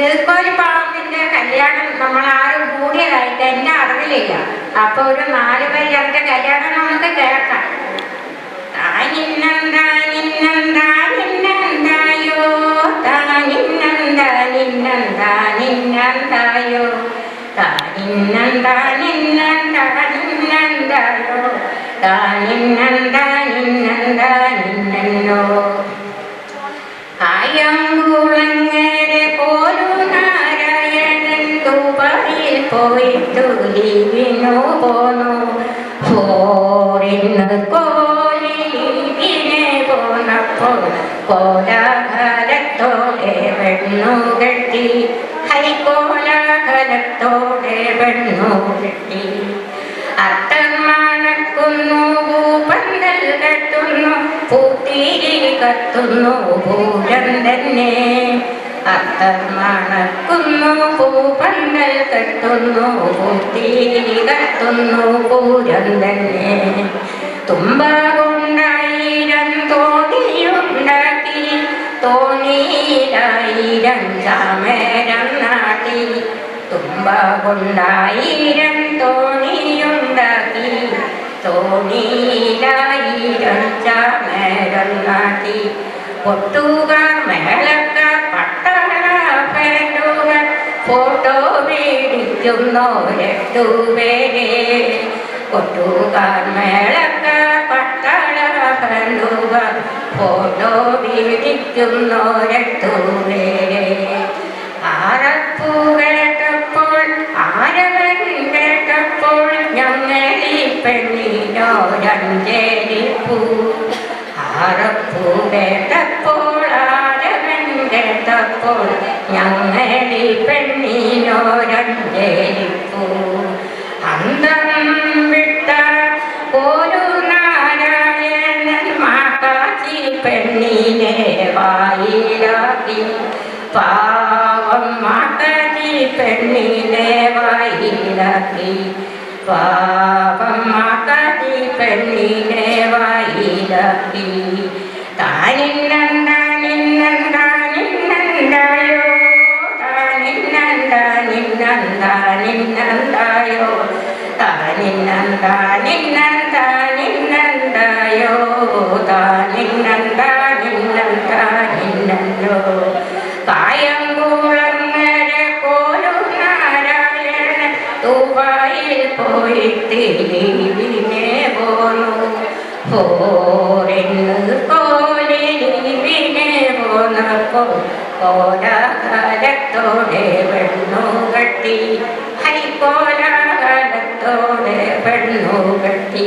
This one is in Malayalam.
നീർക്കോലി പാവത്തിന്റെ കല്യാണം നമ്മൾ ആരും കൂടിയതായിട്ട് എന്നെ അറിവിലില്ല. അപ്പൊ ഒരു നാല് പേര് അവരുടെ കല്യാണം നമുക്ക് കേൾക്കാം. താനിന്നന്താനിന്നന്താനിന്നന്തായോ താനിന്നന്താനിന്നന്താനിന്നന്തായോ താനിന്നന്താനിന്നന്താനിന്നന്തായോ താനിന്നന്താനിന്നന്താനിന്നോ കോലാഹലത്തോടെ വെണ്ണു കെട്ടി ഹൈകോലാഹലത്തോടെ വെണ്ണു കെട്ടി അത്തം മണക്കുന്നു ഭൂപന്തൽ കെട്ടുന്നു പൂത്തിരി കത്തുന്നു പൂരം തന്നെ. അത്തം മണക്കുന്നു ഭൂപന്തൽ കെട്ടുന്നു പൂത്തിരി കത്തുന്നു പൂരം തന്നെ. തുമ്പ തോണിയിലായിരം ചാമരം നാട്ടി. തുമ്പ കൊണ്ടായിരം തോണിയുണ്ടാക്കി. തോണിയിലായിരം ചാമരം നാട്ടി. പൊട്ടുകാർ മേളക്കാർ പട്ടാള പേരുകൾ. ഫോട്ടോ പിടിക്കുന്നോരെട്ടു പേരെ. കൊട്ടുകാർ മേളക്കാർ പട്ടാള പേരുകൾ. കേട്ടപ്പോൾ ആരവൻ കേട്ടപ്പോൾ ഞങ്ങളീ പെണ്ണിനോരഞ്ചേരിപ്പൂ. ആരപ്പൂ കേട്ടപ്പോൾ ആരവൻ കേട്ടപ്പോൾ ഞങ്ങളീ പെണ്ണിനോരഞ്ചേരിപ്പൂ. അന്തം പെണ്ണിനെ വായിലാക്കി പാവം മാക്കാച്ചി പെണ്ണിനെ വായിലാക്കി പാവം മാക്കാച്ചി പെണ്ണിനെ വായിലാക്കി താനിന്നന്താനിന്നന്താനിന്നന്തായോ താനിന്നന്താനിന്നന്താനിന്നന്തായോ താനിന്നന്താനിന്നന്താനിന്നന്തായോ താനിന്നന്താനിന്നന്താനിന്നല്ലോ കായംകുളങ്ങര കോലു നാരായണ ദുബായിൽ പോയിട്ട് ലീവിനെ പോന്നു പോരെന്ന് കോലി ലീവിനെ പോന്നപ്പോൾ കോലാകാലത്തോടെ വെണ്ണു കെട്ടി ഹൈക്കോലാകാലത്തോടെ പെണ്ണു കെട്ടി